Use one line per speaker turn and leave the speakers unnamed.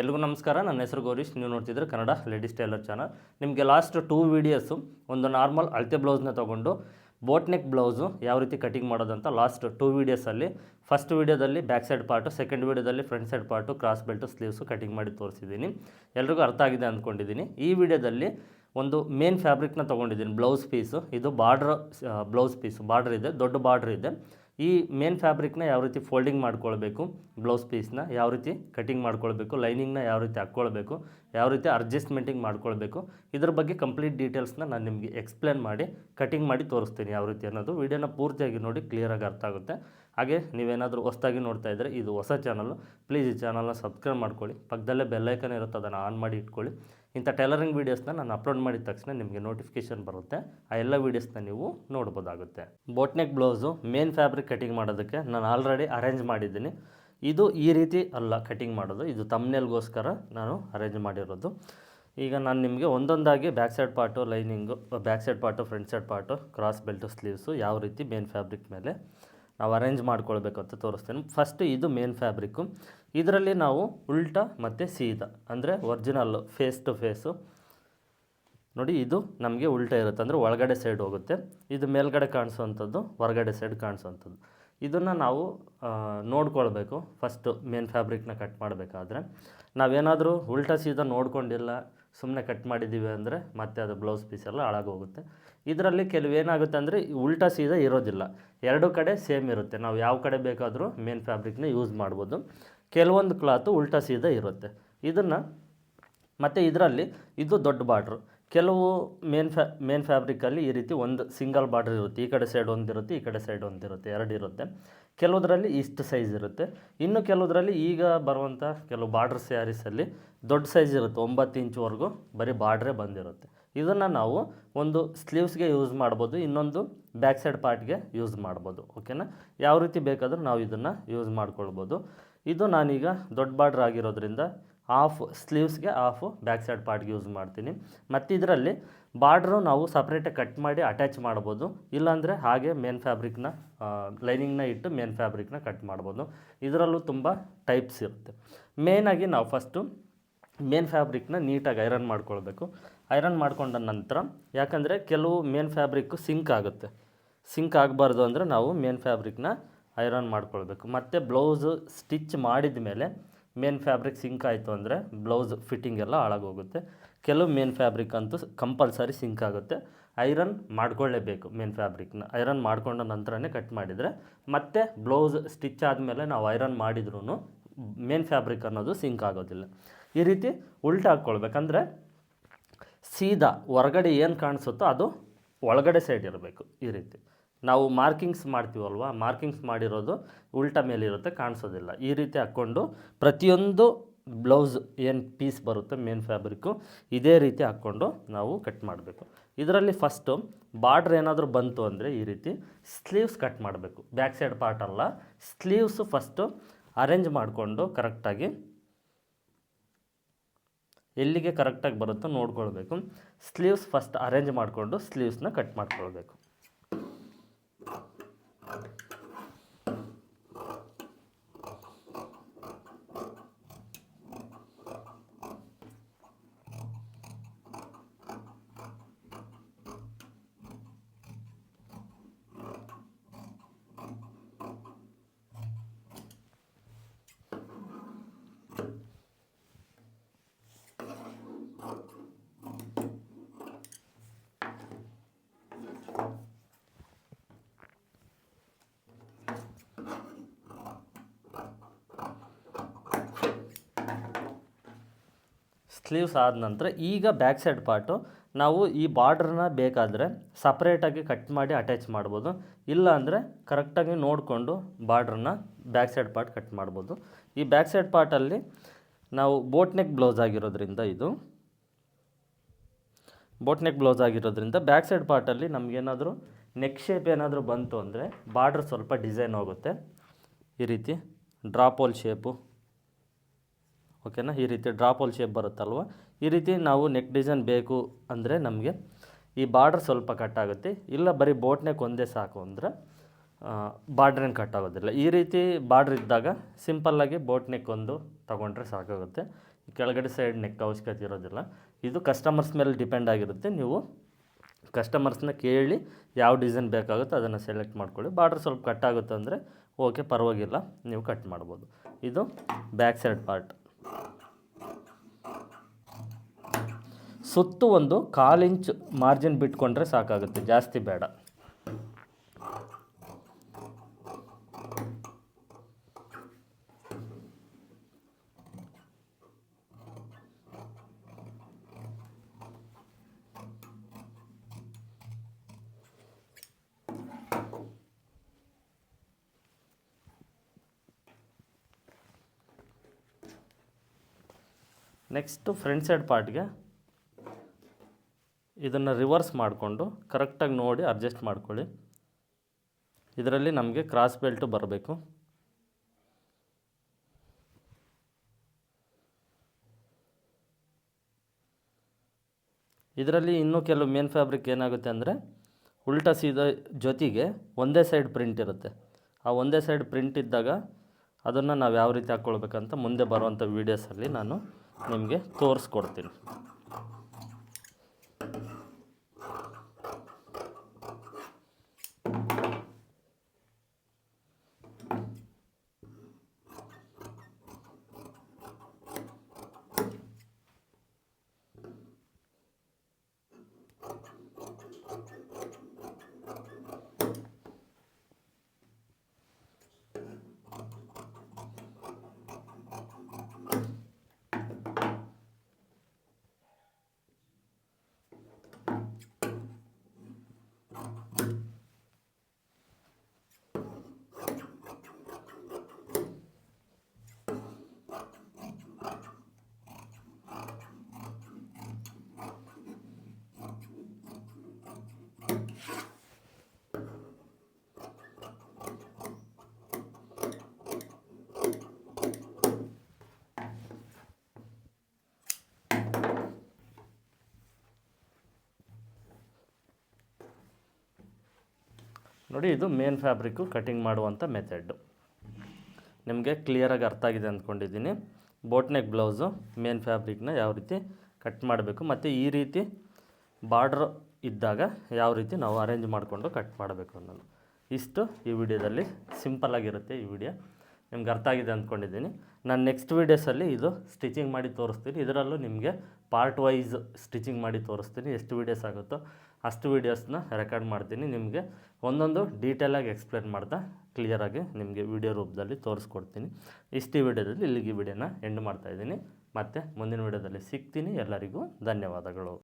ಎಲ್ರಿಗೂ ನಮಸ್ಕಾರ. ನನ್ನ ಹೆಸರು ಗೌರೀಶ್. ನೀವು ನೋಡ್ತಿದ್ರೆ ಕನ್ನಡ ಲೇಡೀಸ್ ಟೈಲರ್ ಚಾನಲ್. ನಿಮಗೆ ಲಾಸ್ಟ್ ಟೂ ವೀಡಿಯೋಸು ಒಂದು ನಾರ್ಮಲ್ ಅಳತೆ ಬ್ಲೌಸ್ನ ತೊಗೊಂಡು ಬೋಟ್ನೆಕ್ ಬ್ಲೌಸು ಯಾವ ರೀತಿ ಕಟಿಂಗ್ ಮಾಡೋದಂತ ಲಾಸ್ಟ್ ಟೂ ವೀಡಿಯೋಸಲ್ಲಿ ಫಸ್ಟ್ ವೀಡಿಯೋದಲ್ಲಿ ಬ್ಯಾಕ್ ಸೈಡ್ ಪಾರ್ಟು ಸೆಕೆಂಡ್ ವೀಡಿಯೋದಲ್ಲಿ front side part cross belt sleeves cutting ಮಾಡಿ ತೋರಿಸಿದ್ದೀನಿ. ಎಲ್ರಿಗೂ ಅರ್ಥ ಆಗಿದೆ ಅಂದ್ಕೊಂಡಿದ್ದೀನಿ ಈ ವಿಡಿಯೋದಲ್ಲಿ ಒಂದು ಮೇನ್ ಫ್ಯಾಬ್ರಿಕ್ನ ತೊಗೊಂಡಿದ್ದೀನಿ ಬ್ಲೌಸ್ ಪೀಸು ಇದು ಬಾರ್ಡ್ರ್ ಬ್ಲೌಸ್ ಪೀಸು ಬಾರ್ಡ್ರ್ ಇದೆ, ದೊಡ್ಡ ಬಾರ್ಡ್ರ್ ಇದೆ. ಈ ಮೇನ್ ಫ್ಯಾಬ್ರಿಕ್ನ ಯಾವ ರೀತಿ ಫೋಲ್ಡಿಂಗ್ ಮಾಡ್ಕೊಳ್ಬೇಕು ಬ್ಲೌಸ್ ಪೀಸ್ನ ಯಾವ ರೀತಿ ಕಟಿಂಗ್ ಮಾಡ್ಕೊಳ್ಬೇಕು ಲೈನಿಂಗ್ನ ಯಾವ ರೀತಿ ಹಾಕ್ಕೊಳ್ಬೇಕು, ಯಾವ ರೀತಿ ಅಡ್ಜಸ್ಟ್ಮೆಂಟಿಂಗ್ ಮಾಡ್ಕೊಳ್ಬೇಕು, ಇದ್ರ ಬಗ್ಗೆ ಕಂಪ್ಲೀಟ್ ಡೀಟೇಲ್ಸ್ನ ನಾನು ನಿಮಗೆ ಎಕ್ಸ್ಪ್ಲೇನ್ ಮಾಡಿ ಕಟಿಂಗ್ ಮಾಡಿ ತೋರಿಸ್ತೀನಿ ಯಾವ ರೀತಿ ಅನ್ನೋದು. ವೀಡಿಯೋನ ಪೂರ್ತಿಯಾಗಿ ನೋಡಿ ಕ್ಲಿಯರಾಗಿ ಅರ್ಥ ಆಗುತ್ತೆ. ಹಾಗೆ ನೀವೇನಾದರೂ ಹೊಸದಾಗಿ ನೋಡ್ತಾ ಇದ್ದರೆ ಇದು ಹೊಸ ಚಾನಲ್ಲು ಪ್ಲೀಸ್ ಈ ಚಾನಲ್ನ ಸಬ್ಸ್ಕ್ರೈಬ್ ಮಾಡ್ಕೊಳ್ಳಿ. ಪಕ್ಕದಲ್ಲೇ ಬೆಲ್ಲೈಕನ್ ಇರುತ್ತೆ, ಅದನ್ನು ಆನ್ ಮಾಡಿ ಇಟ್ಕೊಳ್ಳಿ. ಇಂಥ ಟೈಲರಿಂಗ್ ವೀಡಿಯೋಸ್ನ ನಾನು ಅಪ್ಲೋಡ್ ಮಾಡಿದ ತಕ್ಷಣ ನಿಮಗೆ ನೋಟಿಫಿಕೇಷನ್ ಬರುತ್ತೆ. ಆ ಎಲ್ಲ ವೀಡಿಯೋಸ್ನ ನೀವು ನೋಡ್ಬೋದಾಗುತ್ತೆ. Boatneck blouse main fabric cutting ಮಾಡೋದಕ್ಕೆ ನಾನು ಆಲ್ರೆಡಿ ಅರೇಂಜ್ ಮಾಡಿದ್ದೀನಿ. ಇದು ಈ ರೀತಿ ಅಲ್ಲ ಕಟಿಂಗ್ ಮಾಡೋದು, ಇದು ತಮ್ನೆಲ್ಗೋಸ್ಕರ ನಾನು ಅರೇಂಜ್ ಮಾಡಿರೋದು. ಈಗ ನಾನು ನಿಮಗೆ ಒಂದೊಂದಾಗಿ back side part lining back side part front side part cross belt sleeves ಯಾವ ರೀತಿ ಮೇನ್ ಫ್ಯಾಬ್ರಿಕ್ ಮೇಲೆ ನಾವು ಅರೇಂಜ್ ಮಾಡ್ಕೊಳ್ಬೇಕು ಅಂತ ತೋರಿಸ್ತೇನೆ. ಫಸ್ಟ್ ಇದು ಮೇನ್ ಫ್ಯಾಬ್ರಿಕ್ಕು ಇದರಲ್ಲಿ ನಾವು ಉಲ್ಟಾ ಮತ್ತು ಸೀದಾ, ಅಂದರೆ ಒರಿಜಿನಲ್ಲು ಫೇಸ್ ಟು ಫೇಸು ನೋಡಿ, ಇದು ನಮಗೆ ಉಲ್ಟಾ ಇರುತ್ತೆ, ಅಂದರೆ ಒಳಗಡೆ ಸೈಡ್ ಹೋಗುತ್ತೆ. ಇದು ಮೇಲ್ಗಡೆ ಕಾಣಿಸುವಂಥದ್ದು, ಹೊರಗಡೆ ಸೈಡ್ ಕಾಣಿಸುವಂಥದ್ದು. ಇದನ್ನು ನಾವು ನೋಡ್ಕೊಳ್ಬೇಕು. ಫಸ್ಟು ಮೇನ್ ಫ್ಯಾಬ್ರಿಕ್ನ ಕಟ್ ಮಾಡಬೇಕಾದ್ರೆ. ನಾವೇನಾದರೂ ಉಲ್ಟಾ ಸೀದಾ ನೋಡ್ಕೊಂಡಿಲ್ಲ ಸುಮ್ಮನೆ ಕಟ್ ಮಾಡಿದ್ದೀವಿ ಅಂದರೆ ಮತ್ತೆ ಅದು ಬ್ಲೌಸ್ ಪೀಸ್ ಎಲ್ಲ ಹಾಳಾಗೋಗುತ್ತೆ. ಇದರಲ್ಲಿ ಕೆಲವು ಏನಾಗುತ್ತೆ ಅಂದರೆ ಉಲ್ಟಾ ಸೀದಾ ಇರೋದಿಲ್ಲ. ಎರಡು ಕಡೆ ಸೇಮ್ ಇರುತ್ತೆ. ನಾವು ಯಾವ ಕಡೆ ಬೇಕಾದರೂ ಮೇನ್ ಫ್ಯಾಬ್ರಿಕ್ನ ಯೂಸ್ ಮಾಡ್ಬೋದು. ಕೆಲವೊಂದು ಕ್ಲಾತು ಉಲ್ಟಾ ಸೀದಾ ಇರುತ್ತೆ. ಇದನ್ನು ಮತ್ತು ಇದರಲ್ಲಿ ಇದು ದೊಡ್ಡ ಬಾರ್ಡ್ರು ಕೆಲವು ಮೇನ್ ಫ್ಯಾ, ಮೇನ್ ಫ್ಯಾಬ್ರಿಕಲ್ಲಿ ಈ ರೀತಿ ಒಂದು ಸಿಂಗಲ್ ಬಾರ್ಡ್ರ್ ಇರುತ್ತೆ. ಈ ಕಡೆ ಸೈಡ್ ಒಂದಿರುತ್ತೆ ಈ ಕಡೆ ಸೈಡ್ ಒಂದಿರುತ್ತೆ ಎರಡು ಇರುತ್ತೆ. ಕೆಲವುದರಲ್ಲಿ ಇಷ್ಟು ಸೈಜ್ ಇರುತ್ತೆ. ಇನ್ನು ಕೆಲವುದರಲ್ಲಿ ಈಗ ಬರುವಂಥ ಕೆಲವು ಬಾರ್ಡ್ರ್ ಸ್ಯಾರೀಸಲ್ಲಿ ದೊಡ್ಡ ಸೈಜ್ ಇರುತ್ತೆ, ಒಂಬತ್ತು ಇಂಚ್ವರೆಗೂ ಬರೀ ಬಾರ್ಡ್ರೇ ಬಂದಿರುತ್ತೆ. ಇದನ್ನು ನಾವು ಒಂದು ಸ್ಲೀವ್ಸ್ಗೆ ಯೂಸ್ ಮಾಡ್ಬೋದು, ಇನ್ನೊಂದು ಬ್ಯಾಕ್ ಸೈಡ್ ಪಾರ್ಟ್ಗೆ ಯೂಸ್ ಮಾಡ್ಬೋದು ಓಕೆನಾ ಯಾವ ರೀತಿ ಬೇಕಾದರೂ ನಾವು ಇದನ್ನು ಯೂಸ್ ಮಾಡ್ಕೊಳ್ಬೋದು. ಇದು ನಾನೀಗ ದೊಡ್ಡ ಬಾರ್ಡ್ರ್ ಆಗಿರೋದ್ರಿಂದ ಹಾಫ್ ಸ್ಲೀವ್ಸ್ಗೆ ಆಫ್ ಬ್ಯಾಕ್ ಸೈಡ್ ಪಾರ್ಟ್ಗೆ ಯೂಸ್ ಮಾಡ್ತೀನಿ. ಮತ್ತು ಇದರಲ್ಲಿ ಬಾರ್ಡ್ರು ನಾವು ಸಪ್ರೇಟಾಗಿ ಕಟ್ ಮಾಡಿ ಅಟ್ಯಾಚ್ ಮಾಡ್ಬೋದು. ಇಲ್ಲಾಂದರೆ ಹಾಗೆ ಮೇನ್ ಫ್ಯಾಬ್ರಿಕ್ನ ಲೈನಿಂಗ್ನ ಇಟ್ಟು ಮೇನ್ ಫ್ಯಾಬ್ರಿಕ್ನ ಕಟ್ ಮಾಡ್ಬೋದು. ಇದರಲ್ಲೂ ತುಂಬ ಟೈಪ್ಸ್ ಇರುತ್ತೆ. ಮೇಯ್ನಾಗಿ ನಾವು ಫಸ್ಟು ಮೇನ್ ಫ್ಯಾಬ್ರಿಕ್ನ ನೀಟಾಗಿ ಐರನ್ ಮಾಡ್ಕೊಳ್ಬೇಕು. ಐರನ್ ಮಾಡ್ಕೊಂಡ ನಂತರ ಯಾಕಂದರೆ ಕೆಲವು ಮೇನ್ ಫ್ಯಾಬ್ರಿಕ್ಕು ಸಿಂಕ್ ಆಗುತ್ತೆ. ಸಿಂಕ್ ಆಗಬಾರ್ದು ಅಂದರೆ ನಾವು ಮೇನ್ ಫ್ಯಾಬ್ರಿಕ್ನ ಐರನ್ ಮಾಡ್ಕೊಳ್ಬೇಕು. ಮತ್ತು ಬ್ಲೌಸು ಸ್ಟಿಚ್ ಮಾಡಿದ ಮೇಲೆ ಮೇನ್ ಫ್ಯಾಬ್ರಿಕ್ ಸಿಂಕ್ ಆಯಿತು ಅಂದರೆ ಬ್ಲೌಸ್ ಫಿಟ್ಟಿಂಗ್ ಎಲ್ಲ ಹಾಳಾಗೋಗುತ್ತೆ. ಕೆಲವು ಮೇನ್ ಫ್ಯಾಬ್ರಿಕ್ ಅಂತೂ ಕಂಪಲ್ಸರಿ ಸಿಂಕ್ ಆಗುತ್ತೆ. ಐರನ್ ಮಾಡ್ಕೊಳ್ಳೇಬೇಕು ಮೇನ್ ಫ್ಯಾಬ್ರಿಕ್ನ. ಐರನ್ ಮಾಡ್ಕೊಂಡ ನಂತರನೇ ಕಟ್ ಮಾಡಿದರೆ ಮತ್ತೆ ಬ್ಲೌಸ್ ಸ್ಟಿಚ್ ಆದಮೇಲೆ ನಾವು ಐರನ್ ಮಾಡಿದ್ರೂ ಮೇನ್ ಫ್ಯಾಬ್ರಿಕ್ ಅನ್ನೋದು ಸಿಂಕ್ ಆಗೋದಿಲ್ಲ. ಈ ರೀತಿ ಉಲ್ಟಾ ಹಾಕ್ಕೊಳ್ಬೇಕಂದ್ರೆ ಸೀದಾ ಹೊರಗಡೆ ಏನು ಕಾಣಿಸುತ್ತೋ ಅದು ಒಳಗಡೆ ಸೈಡ್ ಇರಬೇಕು ಈ ರೀತಿ. ನಾವು ಮಾರ್ಕಿಂಗ್ಸ್ ಮಾಡ್ತೀವಲ್ವ? ಮಾರ್ಕಿಂಗ್ಸ್ ಮಾಡಿರೋದು ಉಲ್ಟಾ ಮೇಲಿರುತ್ತೆ, ಕಾಣಿಸೋದಿಲ್ಲ. ಈ ರೀತಿ ಹಾಕ್ಕೊಂಡು ಪ್ರತಿಯೊಂದು ಬ್ಲೌಸ್ ಏನು ಪೀಸ್ ಬರುತ್ತೆ, ಮೇನ್ ಫ್ಯಾಬ್ರಿಕ್ಕು, ಇದೇ ರೀತಿ ಹಾಕ್ಕೊಂಡು ನಾವು ಕಟ್ ಮಾಡಬೇಕು. ಇದರಲ್ಲಿ ಫಸ್ಟು ಬಾರ್ಡ್ರ್ ಏನಾದರೂ ಬಂತು ಅಂದರೆ ಈ ರೀತಿ ಸ್ಲೀವ್ಸ್ ಕಟ್ ಮಾಡಬೇಕು. ಬ್ಯಾಕ್ ಸೈಡ್ ಪಾರ್ಟ್ ಅಲ್ಲ, ಸ್ಲೀವ್ಸು ಫಸ್ಟು ಅರೇಂಜ್ ಮಾಡಿಕೊಂಡು ಕರೆಕ್ಟಾಗಿ ಎಲ್ಲಿಗೆ ಕರೆಕ್ಟಾಗಿ ಬರುತ್ತೋ ನೋಡ್ಕೊಳ್ಬೇಕು. ಸ್ಲೀವ್ಸ್ ಫಸ್ಟ್ ಅರೇಂಜ್ ಮಾಡಿಕೊಂಡು ಸ್ಲೀವ್ಸ್ನ ಕಟ್ ಮಾಡ್ಕೊಳ್ಬೇಕು. God. ಸ್ಲೀವ್ಸ್ ಆದ ನಂತರ ಈಗ ಬ್ಯಾಕ್ ಸೈಡ್ ಪಾರ್ಟು ನಾವು ಈ ಬಾರ್ಡ್ರನ್ನ ಬೇಕಾದರೆ ಸಪ್ರೇಟಾಗಿ ಕಟ್ ಮಾಡಿ ಅಟ್ಯಾಚ್ ಮಾಡ್ಬೋದು. ಇಲ್ಲ ಅಂದರೆ ಕರೆಕ್ಟಾಗಿ ನೋಡಿಕೊಂಡು ಬಾರ್ಡ್ರನ್ನ ಬ್ಯಾಕ್ ಸೈಡ್ ಪಾರ್ಟ್ ಕಟ್ ಮಾಡ್ಬೋದು. ಈ ಬ್ಯಾಕ್ ಸೈಡ್ ಪಾರ್ಟಲ್ಲಿ ನಾವು ಬೋಟ್ ನೆಕ್ ಬ್ಲೌಸ್ ಆಗಿರೋದ್ರಿಂದ ಇದು. ಬೋಟ್ ನೆಕ್ ಬ್ಲೌಸ್ ಆಗಿರೋದ್ರಿಂದ ಬ್ಯಾಕ್ ಸೈಡ್ ಪಾರ್ಟಲ್ಲಿ ನಮಗೇನಾದರೂ ನೆಕ್ ಶೇಪ್ ಏನಾದರೂ ಬಂತು ಅಂದರೆ ಬಾರ್ಡ್ರ್ ಸ್ವಲ್ಪ ಡಿಸೈನ್ ಹೋಗುತ್ತೆ. ಈ ರೀತಿ ಡ್ರಾಪ್ ಹೋಲ್ ಶೇಪು ಓಕೆನಾ? ಈ ರೀತಿ ಡ್ರಾಪ್ ಹೋಲ್ ಶೇಪ್ ಬರುತ್ತಲ್ವ? ಈ ರೀತಿ ನಾವು ನೆಕ್ ಡಿಸೈನ್ ಬೇಕು ಅಂದರೆ ನಮಗೆ ಈ ಬಾರ್ಡ್ರ್ ಸ್ವಲ್ಪ ಕಟ್ ಆಗುತ್ತೆ. ಇಲ್ಲ ಬರೀ ಬೋಟ್ ನೆಕ್ ಒಂದೇ ಸಾಕು ಅಂದರೆ ಬಾರ್ಡ್ರೇನು ಕಟ್ ಆಗೋದಿಲ್ಲ. ಈ ರೀತಿ ಬಾರ್ಡ್ರ್ ಇದ್ದಾಗ ಸಿಂಪಲ್ಲಾಗಿ ಬೋಟ್ ನೆಕ್ ತಗೊಂಡ್ರೆ ಸಾಕಾಗುತ್ತೆ. ಕೆಳಗಡೆ ಸೈಡ್ ನೆಕ್ ಅವಶ್ಯಕತೆ ಇರೋದಿಲ್ಲ. ಇದು ಕಸ್ಟಮರ್ಸ್ ಮೇಲೆ ಡಿಪೆಂಡ್ ಆಗಿರುತ್ತೆ. ನೀವು ಕಸ್ಟಮರ್ಸ್ನ ಕೇಳಿ ಯಾವ ಡಿಸೈನ್ ಬೇಕಾಗುತ್ತೆ ಅದನ್ನು ಸೆಲೆಕ್ಟ್ ಮಾಡ್ಕೊಳ್ಳಿ. ಬಾರ್ಡ್ರ್ ಸ್ವಲ್ಪ ಕಟ್ ಆಗುತ್ತೆ ಅಂದರೆ ಓಕೆ ಪರವಾಗಿಲ್ಲ, ನೀವು ಕಟ್ ಮಾಡ್ಬೋದು. ಇದು ಬ್ಯಾಕ್ ಸೈಡ್ ಪಾರ್ಟ್ ಸುತ್ತು ಒಂದು ಕಾಲು ಇಂಚ್ ಮಾರ್ಜಿನ್ ಬಿಟ್ಕೊಂಡ್ರೆ ಸಾಕಾಗುತ್ತೆ. ಜಾಸ್ತಿ ಬೇಡ. ನೆಕ್ಸ್ಟು ಫ್ರಂಟ್ ಸೈಡ್ ಪಾರ್ಟ್ಗೆ ಇದನ್ನು ರಿವರ್ಸ್ ಮಾಡಿಕೊಂಡು ಕರೆಕ್ಟಾಗಿ ನೋಡಿ ಅಡ್ಜಸ್ಟ್ ಮಾಡ್ಕೊಳ್ಳಿ. ಇದರಲ್ಲಿ ನಮಗೆ ಕ್ರಾಸ್ ಬೆಲ್ಟು ಬರಬೇಕು. ಇದರಲ್ಲಿ ಇನ್ನೂ ಕೆಲವು ಮೇನ್ ಫ್ಯಾಬ್ರಿಕ್ ಏನಾಗುತ್ತೆ ಅಂದರೆ ಉಲ್ಟಾ ಸೀದಾ ಜೊತೆಗೆ ಒಂದೇ ಸೈಡ್ ಪ್ರಿಂಟ್ ಇರುತ್ತೆ. ಆ ಒಂದೇ ಸೈಡ್ ಪ್ರಿಂಟ್ ಇದ್ದಾಗ ಅದನ್ನು ನಾವು ಯಾವ ರೀತಿ ಹಾಕ್ಕೊಳ್ಬೇಕಂತ ಮುಂದೆ ಬರುವಂಥ ವೀಡಿಯೋಸಲ್ಲಿ ನಾನು ನಿಮಗೆ ತೋರಿಸ್ಕೊಡ್ತೀನಿ. ನೋಡಿ, ಇದು ಮೇನ್ ಫ್ಯಾಬ್ರಿಕ್ಕು ಕಟಿಂಗ್ ಮಾಡುವಂಥ ಮೆಥಡ್ಡು ನಿಮಗೆ ಕ್ಲಿಯರಾಗಿ ಅರ್ಥ ಆಗಿದೆ ಅಂದ್ಕೊಂಡಿದ್ದೀನಿ. ಬೋಟ್ನೆಕ್ ಬ್ಲೌಸು ಮೇನ್ ಫ್ಯಾಬ್ರಿಕ್ನ ಯಾವ ರೀತಿ ಕಟ್ ಮಾಡಬೇಕು, ಮತ್ತು ಈ ರೀತಿ ಬಾರ್ಡ್ರ್ ಇದ್ದಾಗ ಯಾವ ರೀತಿ ನಾವು ಅರೇಂಜ್ ಮಾಡಿಕೊಂಡು ಕಟ್ ಮಾಡಬೇಕು ಅನ್ನೋದು. ಇಷ್ಟು ಈ ವಿಡಿಯೋದಲ್ಲಿ ಸಿಂಪಲ್ಲಾಗಿರುತ್ತೆ ಈ ವಿಡಿಯೋ. ನಿಮ್ಗೆ ಅರ್ಥ ಆಗಿದೆ ಅಂದ್ಕೊಂಡಿದ್ದೀನಿ. ನಾನು ನೆಕ್ಸ್ಟ್ ವೀಡಿಯೋಸಲ್ಲಿ ಇದು ಸ್ಟಿಚಿಂಗ್ ಮಾಡಿ ತೋರಿಸ್ತೀನಿ. ಇದರಲ್ಲೂ ನಿಮಗೆ ಪಾರ್ಟ್ ವೈಸ್ ಸ್ಟಿಚಿಂಗ್ ಮಾಡಿ ತೋರಿಸ್ತೀನಿ. ಎಷ್ಟು ವೀಡಿಯೋಸ್ ಆಗುತ್ತೋ ಅಷ್ಟು ವೀಡಿಯೋಸ್ನ ರೆಕಾರ್ಡ್ ಮಾಡ್ತೀನಿ. ನಿಮಗೆ ಒಂದೊಂದು ಡೀಟೇಲಾಗಿ ಎಕ್ಸ್ಪ್ಲೇನ್ ಮಾಡ್ತಾ ಕ್ಲಿಯರಾಗಿ ನಿಮಗೆ ವಿಡಿಯೋ ರೂಪದಲ್ಲಿ ತೋರಿಸ್ಕೊಡ್ತೀನಿ. ಇಷ್ಟು ವೀಡಿಯೋದಲ್ಲಿ ಇಲ್ಲಿಗೆ ವಿಡಿಯೋನ ಎಂಡ್ ಮಾಡ್ತಾಯಿದ್ದೀನಿ ಮತ್ತು ಮುಂದಿನ ವಿಡಿಯೋದಲ್ಲಿ ಸಿಗ್ತೀನಿ. ಎಲ್ಲರಿಗೂ ಧನ್ಯವಾದಗಳು.